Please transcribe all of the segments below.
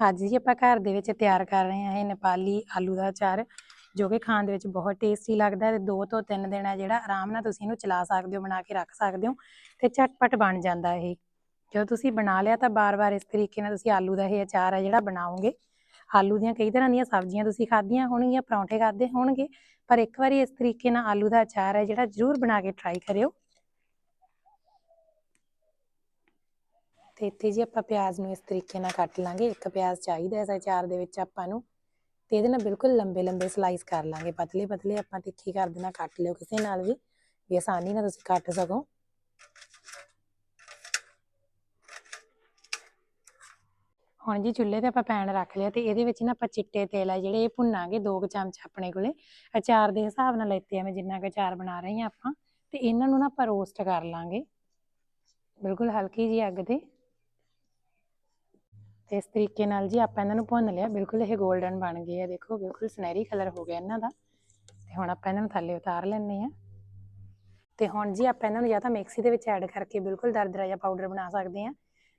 ਅੱਜ ਜੀ ਆਪਾਂ ਘਰ ਦੇ ਵਿੱਚ ਤਿਆਰ ਕਰ ਰਹੇ ਹਾਂ ਇਹ ਨੇਪਾਲੀ ਆਲੂ ਦਾ ਅਚਾਰ, ਜੋ ਕਿ ਖਾਣ ਦੇ ਵਿੱਚ ਬਹੁਤ ਟੇਸਟੀ ਲੱਗਦਾ ਹੈ ਤੇ ਦੋ ਤੋਂ ਤਿੰਨ ਦਿਨ ਹੈ ਜਿਹੜਾ ਆਰਾਮ ਨਾਲ ਤੁਸੀਂ ਇਹਨੂੰ ਚਲਾ ਸਕਦੇ ਹੋ, ਬਣਾ ਕੇ ਰੱਖ ਸਕਦੇ ਹੋ ਤੇ ਝਟਪਟ ਬਣ ਜਾਂਦਾ ਇਹ। ਜਦੋਂ ਤੁਸੀਂ ਬਣਾ ਲਿਆ ਤਾਂ ਬਾਰ-ਬਾਰ ਇਸ ਤਰੀਕੇ ਨਾਲ ਤੁਸੀਂ ਆਲੂ ਦਾ ਇਹ ਅਚਾਰ ਹੈ ਜਿਹੜਾ ਬਣਾਓਗੇ। ਆਲੂ ਦੀਆਂ ਕਈ ਤਰ੍ਹਾਂ ਦੀਆਂ ਸਬਜ਼ੀਆਂ ਤੁਸੀਂ ਖਾਧੀਆਂ ਹੋਣਗੀਆਂ, ਪਰੌਂਠੇ ਖਾਦੇ ਹੋਣਗੇ, ਪਰ ਇੱਕ ਵਾਰੀ ਇਸ ਤਰੀਕੇ ਨਾਲ ਆਲੂ ਦਾ ਅਚਾਰ ਹੈ ਜਿਹੜਾ ਜ਼ਰੂਰ ਬਣਾ ਕੇ ਟਰਾਈ ਕਰਿਓ। ਤੇ ਇੱਥੇ ਜੀ ਆਪਾਂ ਪਿਆਜ਼ ਨੂੰ ਇਸ ਤਰੀਕੇ ਨਾਲ ਕੱਟ ਲਾਂਗੇ। ਇੱਕ ਪਿਆਜ਼ ਚਾਹੀਦਾ ਇਸ ਅਚਾਰ ਦੇ ਵਿੱਚ ਆਪਾਂ ਨੂੰ। ਤੇ ਇਹਦੇ ਨਾਲ ਬਿਲਕੁਲ ਲੰਬੇ ਲੰਬੇ ਸਲਾਈਸ ਕਰ ਲਾਂਗੇ। ਪਤਲੇ ਪਤਲੇ ਆਪਾਂ ਤਿੱਖੀ ਕਰ ਦੇਣਾ ਕੱਟ ਲਿਓ ਕਿਸੇ ਨਾਲ ਵੀ। ਵੀ ਆਸਾਨੀ ਨਾਲ ਤੁਸੀਂ ਕੱਟ ਸਕੋ। ਹੁਣ ਜੀ ਚੁੱਲ੍ਹੇ ਤੇ ਆਪਾਂ ਪੈਨ ਰੱਖ ਲਿਆ ਤੇ ਇਹਦੇ ਵਿੱਚ ਨਾ ਆਪਾਂ ਚਿੱਟੇ ਤੇਲ ਆ ਜਿਹੜੇ ਇਹ ਭੁੰਨਾਂਗੇ ਦੋ ਕੁ ਚਮਚ ਆਪਣੇ ਕੋਲੇ। ਅਚਾਰ ਦੇ ਹਿਸਾਬ ਨਾਲ ਲੈਤੇ ਆ ਮੈਂ ਜਿੰਨਾ ਕੁ ਅਚਾਰ ਬਣਾ ਰਹੀ ਆ ਆਪਾਂ। ਤੇ ਇਹਨਾਂ ਨੂੰ ਨਾ ਆਪਾਂ ਰੋਸਟ ਕਰ ਲਾਂਗੇ। ਬਿਲਕੁਲ ਹਲਕੀ ਜੀ ਅੱਗ ਤੇ। ਤੇ ਇਸ ਤਰੀਕੇ ਨਾਲ ਜੀ ਆਪਾਂ ਇਹਨਾਂ ਨੂੰ ਭੁੰਨ ਲਿਆ। ਬਿਲਕੁਲ ਇਹ 골ਡਨ ਬਣ ਗਏ ਆ। ਦੇਖੋ, ਬਿਲਕੁਲ ਸੁਨਹਿਰੀ ਕਲਰ ਹੋ ਗਿਆ ਇਹਨਾਂ ਦਾ। ਤੇ ਹੁਣ ਆਪਾਂ ਇਹਨਾਂ ਨੂੰ ਥੱਲੇ ਉਤਾਰ ਲੈਣੇ ਆ ਤੇ ਹੁਣ ਜੀ ਆਪਾਂ ਇਹਨਾਂ ਨੂੰ ਜਾਂ ਤਾਂ ਮਿਕਸੀ ਦੇ ਵਿੱਚ ਐਡ ਕਰਕੇ ਬਿਲਕੁਲ ਦਰਦਰਾ ਜਿਹਾ ਪਾਊਡਰ ਬਣਾ ਸਕਦੇ ਆ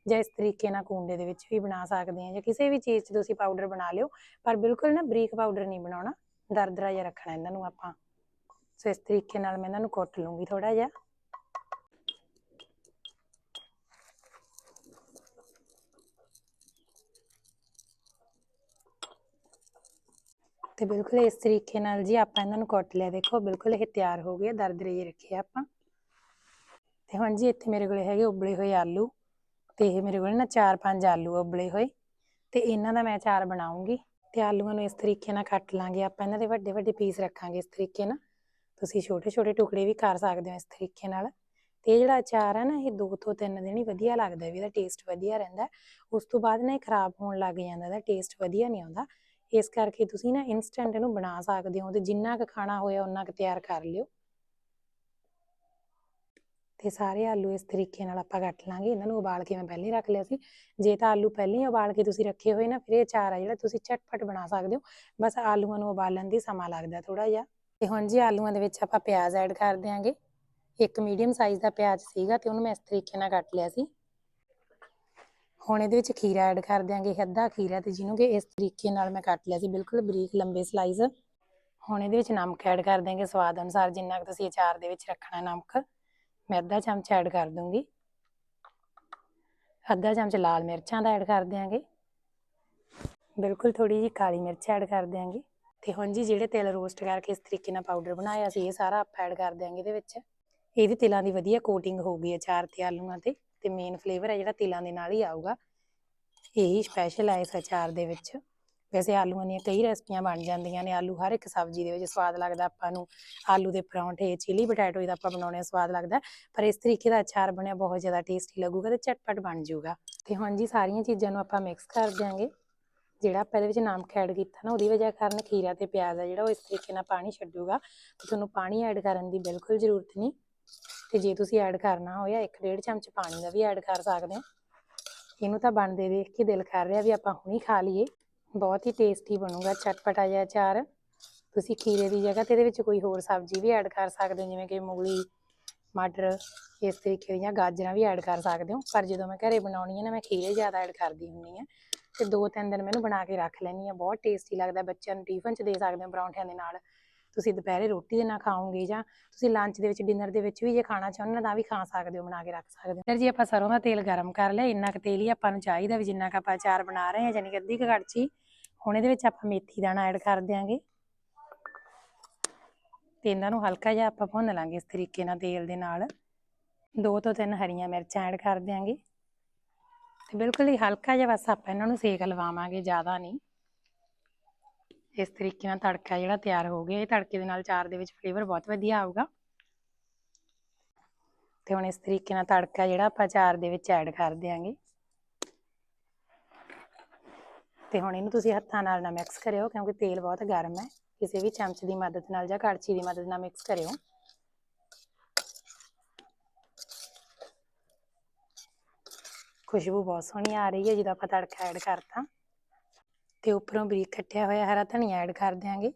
ਜਾਂ ਇਸ ਤਰੀਕੇ ਨਾਲ ਕੁੰਡੇ ਦੇ ਵਿੱਚ ਵੀ ਬਣਾ ਸਕਦੇ ਆ ਜਾਂ ਕਿਸੇ ਵੀ ਚੀਜ਼ 'ਚ ਤੁਸੀਂ ਪਾਊਡਰ ਬਣਾ ਲਿਓ। ਪਰ ਬਿਲਕੁਲ ਨਾ ਬਰੀਕ ਪਾਊਡਰ ਨਹੀਂ ਬਣਾਉਣਾ। ਦਰਦਰਾ ਜਿਹਾ ਰੱਖਣਾ ਇਹਨਾਂ ਨੂੰ ਆਪਾਂ। ਸੋ ਇਸ ਤਰੀਕੇ ਨਾਲ ਮੈਂ ਇਹਨਾਂ ਨੂੰ ਕੁੱਟ ਲੂੰਗੀ ਥੋੜਾ ਜਿਹਾ। ਤੇ ਬਿਲਕੁਲ ਇਸ ਤਰੀਕੇ ਨਾਲ ਜੀ ਆਪਾਂ ਇਹਨਾਂ ਨੂੰ ਕੁੱਟ ਲਿਆ। ਦੇਖੋ, ਬਿਲਕੁਲ ਇਹ ਤਿਆਰ ਹੋ ਗਏ ਦਰਦਰੇ ਰੱਖੇ ਆਪਾਂ। ਤੇ ਹੁਣ ਜੀ ਇੱਥੇ ਮੇਰੇ ਕੋਲੇ ਹੈਗੇ ਉਬਲੇ ਹੋਏ ਆਲੂ ਤੇ ਇਹ ਮੇਰੇ ਕੋਲ ਨਾ 4-5 ਆਲੂ ਉਬਲੇ ਹੋਏ ਤੇ ਇਹਨਾਂ ਦਾ ਮੈਂ ਅਚਾਰ ਬਣਾਉਂਗੀ ਤੇ ਆਲੂਆਂ ਨੂੰ ਇਸ ਤਰੀਕੇ ਨਾਲ ਕੱਟ ਲਾਂਗੇ। ਆਪਾਂ ਇਹਨਾਂ ਦੇ ਵੱਡੇ ਵੱਡੇ ਪੀਸ ਰੱਖਾਂਗੇ ਇਸ ਤਰੀਕੇ ਨਾਲ। ਤੁਸੀਂ ਛੋਟੇ ਛੋਟੇ ਟੁਕੜੇ ਵੀ ਕਰ ਸਕਦੇ ਹੋ ਇਸ ਤਰੀਕੇ ਨਾਲ। ਤੇ ਇਹ ਜਿਹੜਾ ਅਚਾਰ ਹੈ ਨਾ, ਇਹ ਦੋ ਤੋਂ ਤਿੰਨ ਦਿਨ ਹੀ ਵਧੀਆ ਲੱਗਦਾ ਵੀ ਇਹਦਾ ਟੇਸਟ ਵਧੀਆ ਰਹਿੰਦਾ। ਉਸ ਤੋਂ ਬਾਅਦ ਨਾ ਇਹ ਖਰਾਬ ਹੋਣ ਲੱਗ ਜਾਂਦਾ, ਇਹਦਾ ਟੇਸਟ ਵਧੀਆ ਨਹੀਂ ਆਉਂਦਾ। ਇਸ ਕਰਕੇ ਤੁਸੀਂ ਨਾ ਇਨਸਟੈਂਟ ਇਹਨੂੰ ਬਣਾ ਸਕਦੇ ਹੋ ਤੇ ਜਿੰਨਾ ਕੁ ਖਾਣਾ ਹੋਇਆ ਉਹਨਾਂ ਕੁ ਤਿਆਰ ਕਰ ਲਿਓ। ਤੇ ਸਾਰੇ ਆਲੂ ਇਸ ਤਰੀਕੇ ਨਾਲ ਆਪਾਂ ਕੱਟ ਲਾਂਗੇ। ਇਹਨਾਂ ਨੂੰ ਉਬਾਲ ਕੇ ਮੈਂ ਪਹਿਲਾਂ ਹੀ ਰੱਖ ਲਿਆ ਸੀ। ਜੇ ਤਾਂ ਆਲੂ ਪਹਿਲਾਂ ਹੀ ਉਬਾਲ ਕੇ ਤੁਸੀਂ ਰੱਖੇ ਹੋਏ ਨਾ, ਫਿਰ ਇਹ ਅਚਾਰ ਆ ਜਿਹੜਾ ਤੁਸੀਂ ਝਟਪਟ ਬਣਾ ਸਕਦੇ ਹੋ। ਬਸ ਆਲੂਆਂ ਨੂੰ ਉਬਾਲਣ ਦੀ ਸਮਾਂ ਲੱਗਦਾ ਥੋੜਾ ਜਿਹਾ। ਤੇ ਹੁਣ ਜੀ ਆਲੂਆਂ ਦੇ ਵਿੱਚ ਆਪਾਂ ਪਿਆਜ਼ ਐਡ ਕਰ ਦਿਆਂਗੇ। ਇੱਕ ਮੀਡੀਅਮ ਸਾਈਜ਼ ਦਾ ਪਿਆਜ਼ ਸੀਗਾ ਤੇ ਉਹਨੂੰ ਮੈਂ ਇਸ ਤਰੀਕੇ ਨਾਲ ਕੱਟ ਲਿਆ ਸੀ। ਹੁਣ ਇਹਦੇ ਵਿੱਚ ਖੀਰਾ ਐਡ ਕਰ ਦਿਆਂਗੇ, ਅੱਧਾ ਖੀਰਾ ਤੇ ਜਿਹਨੂੰ ਕਿ ਇਸ ਤਰੀਕੇ ਨਾਲ ਮੈਂ ਕੱਟ ਲਿਆ ਸੀ, ਬਿਲਕੁਲ ਬਰੀਕ ਲੰਬੇ ਸਲਾਈਸ ਹੁਣ ਇਹਦੇ ਵਿੱਚ ਨਮਕ ਐਡ ਕਰ ਦਿਆਂਗੇ ਸਵਾਦ ਅਨੁਸਾਰ, ਜਿੰਨਾ ਕੁ ਤੁਸੀਂ ਅਚਾਰ ਦੇ ਵਿੱਚ ਰੱਖਣਾ ਨਮਕ। ਮੈਂ ਅੱਧਾ ਚਮਚ ਐਡ ਕਰ ਦੂੰਗੀ। ਅੱਧਾ ਚਮਚ ਲਾਲ ਮਿਰਚਾਂ ਦਾ ਐਡ ਕਰ ਦਿਆਂਗੇ। ਬਿਲਕੁਲ ਥੋੜੀ ਜੀ ਕਾਲੀ ਮਿਰਚ ਐਡ ਕਰ ਦਿਆਂਗੇ। ਤੇ ਹੁਣ ਜੀ ਜਿਹੜੇ ਤਿਲ ਰੋਸਟ ਕਰਕੇ ਇਸ ਤਰੀਕੇ ਨਾਲ ਪਾਊਡਰ ਬਣਾਇਆ ਸੀ, ਇਹ ਸਾਰਾ ਆਪਾਂ ਐਡ ਕਰ ਦਿਆਂਗੇ ਇਹਦੇ ਵਿੱਚ। ਇਹਦੇ ਤਿਲਾਂ ਦੀ ਵਧੀਆ ਕੋਟਿੰਗ ਹੋ ਗਈ ਅਚਾਰ ਤੇ ਆਲੂਆਂ ਤੇ। ਤੇ ਮੇਨ ਫਲੇਵਰ ਹੈ ਜਿਹੜਾ ਤਿਲਾਂ ਦੇ ਨਾਲ ਹੀ ਆਊਗਾ। ਇਹੀ ਸਪੈਸ਼ਲ ਹੈ ਇਸ ਅਚਾਰ ਦੇ ਵਿੱਚ। ਵੈਸੇ ਆਲੂਆਂ ਦੀਆਂ ਕਈ ਰੈਸਪੀਆਂ ਬਣ ਜਾਂਦੀਆਂ ਨੇ। ਆਲੂ ਹਰ ਇੱਕ ਸਬਜ਼ੀ ਦੇ ਵਿੱਚ ਸਵਾਦ ਲੱਗਦਾ ਆਪਾਂ ਨੂੰ। ਆਲੂ ਦੇ ਪਰੌਂਠੇ ਚਿਲੀ ਪੋਟੈਟੋ ਦਾ ਆਪਾਂ ਬਣਾਉਣੇ ਸਵਾਦ ਲੱਗਦਾ। ਪਰ ਇਸ ਤਰੀਕੇ ਦਾ ਅਚਾਰ ਬਣਿਆ ਬਹੁਤ ਜ਼ਿਆਦਾ ਟੇਸਟੀ ਲੱਗੂਗਾ ਤੇ ਝਟਪਟ ਬਣ ਜਾਊਗਾ। ਤੇ ਹੁਣ ਜੀ ਸਾਰੀਆਂ ਚੀਜ਼ਾਂ ਨੂੰ ਆਪਾਂ ਮਿਕਸ ਕਰ ਦਿਆਂਗੇ। ਜਿਹੜਾ ਆਪਾਂ ਇਹਦੇ ਵਿੱਚ ਨਮਕ ਐਡ ਕੀਤਾ ਨਾ, ਉਹਦੀ ਵਜ੍ਹਾ ਕਾਰਨ ਖੀਰਾ ਤੇ ਪਿਆਜ਼ ਆ ਜਿਹੜਾ, ਉਹ ਇਸ ਤਰੀਕੇ ਨਾਲ ਪਾਣੀ ਛੱਡੂਗਾ। ਤੇ ਤੁਹਾਨੂੰ ਪਾਣੀ ਐਡ ਕਰਨ ਦੀ ਬਿਲਕੁਲ ਜ਼ਰੂਰਤ ਨਹੀਂ। ਤੇ ਜੇ ਤੁਸੀਂ ਐਡ ਕਰਨਾ ਹੋਇਆ 1.5 ਚਮਚ ਪਾਣੀ ਦਾ ਵੀ ਐਡ ਕਰ ਸਕਦੇ ਹੋ। ਇਹਨੂੰ ਤਾਂ ਬਣਦੇ ਦੇਖ ਕੇ ਦਿਲ ਕਰ ਰਿਹਾ ਵੀ ਆਪਾਂ ਹੁਣੀ ਖਾ ਲਈਏ। ਬਹੁਤ ਹੀ ਟੇਸਟੀ ਬਣੂਗਾ, ਚਟਪਟਾ ਜਿਹਾ ਅਚਾਰ। ਤੁਸੀਂ ਖੀਰੇ ਦੀ ਜਗ੍ਹਾ ਤੇ ਇਹਦੇ ਵਿੱਚ ਕੋਈ ਹੋਰ ਸਬਜ਼ੀ ਵੀ ਐਡ ਕਰ ਸਕਦੇ ਹੋ, ਜਿਵੇਂ ਕਿ ਮੂਲੀ, ਮਟਰ, ਇਸ ਤਰੀਕੇ ਦੀਆਂ ਗਾਜਰਾਂ ਵੀ ਐਡ ਕਰ ਸਕਦੇ ਹੋ। ਪਰ ਜਦੋਂ ਮੈਂ ਘਰੇ ਬਣਾਉਣੀ ਹੈ ਨਾ, ਮੈਂ ਖੀਰੇ ਜ਼ਿਆਦਾ ਐਡ ਕਰਦੀ ਹੁੰਨੀ ਆ। ਤੇ ਦੋ ਤਿੰਨ ਦਿਨ ਮੈਨੂੰ ਬਣਾ ਕੇ ਰੱਖ ਲੈਣੀ ਆ। ਬਹੁਤ ਟੇਸਟੀ ਲੱਗਦਾ, ਬੱਚਿਆਂ ਨੂੰ ਟਿਫਨ 'ਚ ਦੇ ਸਕਦੇ ਹੋ, ਪਰੌਂਠਿਆਂ ਦੇ ਨਾਲ। ਤੁਸੀਂ ਦੁਪਹਿਰੇ ਰੋਟੀ ਦੇ ਨਾਲ ਖਾਓਗੇ ਜਾਂ ਤੁਸੀਂ ਲੰਚ ਦੇ ਵਿੱਚ ਡਿਨਰ ਦੇ ਵਿੱਚ ਵੀ ਜੇ ਖਾਣਾ ਚਾਹੁੰਦੇ ਤਾਂ ਵੀ ਖਾ ਸਕਦੇ ਹੋ, ਬਣਾ ਕੇ ਰੱਖ ਸਕਦੇ ਹੋ। ਫਿਰ ਜੀ, ਆਪਾਂ ਸਰੋਂ ਦਾ ਤੇਲ ਗਰਮ ਕਰ ਲਿਆ, ਇੰਨਾ ਕੁ ਤੇਲ ਹੀ ਆਪਾਂ ਨੂੰ ਚਾਹੀਦਾ ਵੀ ਜਿੰਨਾ ਕੁ ਆਪਾਂ ਅਚਾਰ ਬਣਾ ਰਹੇ ਹਾਂ ਯਾਨੀ ਕਿ ਅੱਧੀ ਕੁ ਕੜਛੀ ਹੁਣ ਇਹਦੇ ਵਿੱਚ ਆਪਾਂ ਮੇਥੀ ਦਾਣਾ ਐਡ ਕਰ ਦਿਆਂਗੇ। ਤੇ ਇਹਨਾਂ ਨੂੰ ਹਲਕਾ ਜਿਹਾ ਆਪਾਂ ਭੁੰਨ ਲਾਂਗੇ ਇਸ ਤਰੀਕੇ ਨਾਲ ਤੇਲ ਦੇ ਨਾਲ। ਦੋ ਤੋਂ ਤਿੰਨ ਹਰੀਆਂ ਮਿਰਚਾਂ ਐਡ ਕਰ ਦਿਆਂਗੇ। ਤੇ ਬਿਲਕੁਲ ਹੀ ਹਲਕਾ ਜਿਹਾ ਬਸ ਆਪਾਂ ਇਹਨਾਂ ਨੂੰ ਸੇਕ ਲਵਾਵਾਂਗੇ, ਜ਼ਿਆਦਾ ਨਹੀਂ। ਇਸ ਤਰੀਕੇ ਨਾਲ ਤੜਕਾ ਜਿਹੜਾ ਤਿਆਰ ਹੋ ਗਿਆ, ਇਹ ਤੜਕੇ ਦੇ ਨਾਲ ਚਾਰ ਦੇ ਵਿੱਚ ਫਲੇਵਰ ਬਹੁਤ ਵਧੀਆ ਆਊਗਾ। ਤੇ ਹੁਣ ਇਸ ਤਰੀਕੇ ਨਾਲ ਤੜਕਾ ਜਿਹੜਾ ਆਪਾਂ ਚਾਰ ਦੇ ਵਿੱਚ ਐਡ ਕਰ ਦਿਆਂਗੇ। ਤੇ ਹੁਣ ਇਹਨੂੰ ਤੁਸੀਂ ਹੱਥਾਂ ਨਾਲ ਨਾ ਮਿਕਸ ਕਰਿਓ, ਕਿਉਂਕਿ ਤੇਲ ਬਹੁਤ ਗਰਮ ਹੈ। ਕਿਸੇ ਵੀ ਚਮਚ ਦੀ ਮਦਦ ਨਾਲ ਜਾਂ ਕੜਛੀ ਦੀ ਮਦਦ ਨਾਲ ਮਿਕਸ ਕਰਿਓ। ਖੁਸ਼ਬੂ ਬਹੁਤ ਸੋਹਣੀ ਆ ਰਹੀ ਹੈ, ਜਦੋਂ ਆਪਾਂ ਤੜਕਾ ਐਡ ਕਰਤਾ। ਤੇ ਉੱਪਰੋਂ ਬਰੀਕ ਕੱਟਿਆ ਹੋਇਆ ਹਰਾ ਧਨੀਆ ਐਡ ਕਰ ਦਿਆਂਗੇ।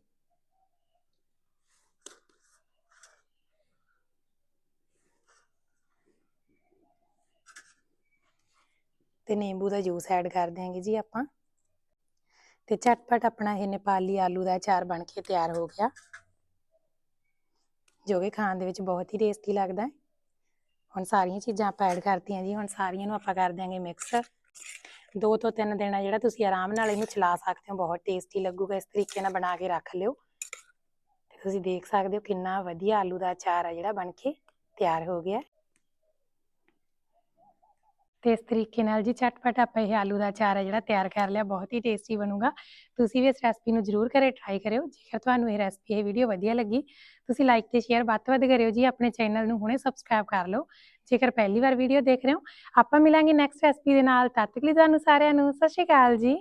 ਤੇ ਨਿੰਬੂ ਦਾ ਜੂਸ ਐਡ ਕਰ ਦਿਆਂਗੇ ਜੀ ਆਪਾਂ। ਤੇ ਝਟਪਟ ਆਪਣਾ ਇਹ ਨੇਪਾਲੀ ਆਲੂ ਦਾ ਅਚਾਰ ਬਣ ਕੇ ਤਿਆਰ ਹੋ ਗਿਆ। ਜੋ ਕਿ ਖਾਣ ਦੇ ਵਿੱਚ ਬਹੁਤ ਹੀ ਟੇਸਟੀ ਲੱਗਦਾ ਹੈ। ਹੁਣ ਸਾਰੀਆਂ ਚੀਜ਼ਾਂ ਆਪਾਂ ਐਡ ਕਰਤੀਆਂ ਜੀ, ਹੁਣ ਸਾਰੀਆਂ ਨੂੰ ਆਪਾਂ ਕਰ ਦਿਆਂਗੇ ਮਿਕਸ ਦੋ ਤੋਂ ਤਿੰਨ ਦਿਨ ਆ ਜਿਹੜਾ ਤੁਸੀਂ ਆਰਾਮ ਨਾਲ ਇਹਨੂੰ ਚਲਾ ਸਕਦੇ ਹੋ, ਬਹੁਤ ਟੇਸਟੀ ਲੱਗੂਗਾ, ਇਸ ਤਰੀਕੇ ਨਾਲ ਬਣਾ ਕੇ ਰੱਖ ਲਿਓ। ਤੁਸੀਂ ਦੇਖ ਸਕਦੇ ਹੋ ਕਿੰਨਾ ਵਧੀਆ ਆਲੂ ਦਾ ਅਚਾਰ ਆ ਜਿਹੜਾ ਬਣ ਕੇ ਤਿਆਰ ਹੋ ਗਿਆ। ਤੇ ਇਸ ਤਰੀਕੇ ਨਾਲ ਜੀ ਝਟਪਟ ਆਪਾਂ ਇਹ ਆਲੂ ਦਾ ਅਚਾਰ ਹੈ ਜਿਹੜਾ ਤਿਆਰ ਕਰ ਲਿਆ, ਬਹੁਤ ਹੀ ਟੇਸਟੀ ਬਣੂਗਾ। ਤੁਸੀਂ ਵੀ ਇਸ ਰੈਸਪੀ ਨੂੰ ਜ਼ਰੂਰ ਘਰੇ ਟਰਾਈ ਕਰਿਓ, ਜੇਕਰ ਤੁਹਾਨੂੰ ਇਹ ਰੈਸਪੀ ਇਹ ਵੀਡੀਓ ਵਧੀਆ ਲੱਗੀ, ਤੁਸੀਂ ਲਾਈਕ ਤੇ ਸ਼ੇਅਰ ਵੱਧ ਤੋਂ ਵੱਧ ਕਰਿਓ ਜੀ, ਆਪਣੇ ਚੈਨਲ ਨੂੰ ਹੁਣੇ ਸਬਸਕ੍ਰਾਈਬ ਕਰ ਲਓ। ਜੇਕਰ ਪਹਿਲੀ ਵਾਰ ਵੀਡੀਓ ਦੇਖ ਰਹੇ ਹੋ, ਆਪਾਂ ਮਿਲਾਂਗੇ ਨੈਕਸਟ ਰੈਸਪੀ ਦੇ ਨਾਲ, ਤਦ ਤੱਕ ਲਈ ਤੁਹਾਨੂੰ ਸਾਰਿਆਂ ਨੂੰ ਸਤਿ ਸ਼੍ਰੀ ਅਕਾਲ ਜੀ।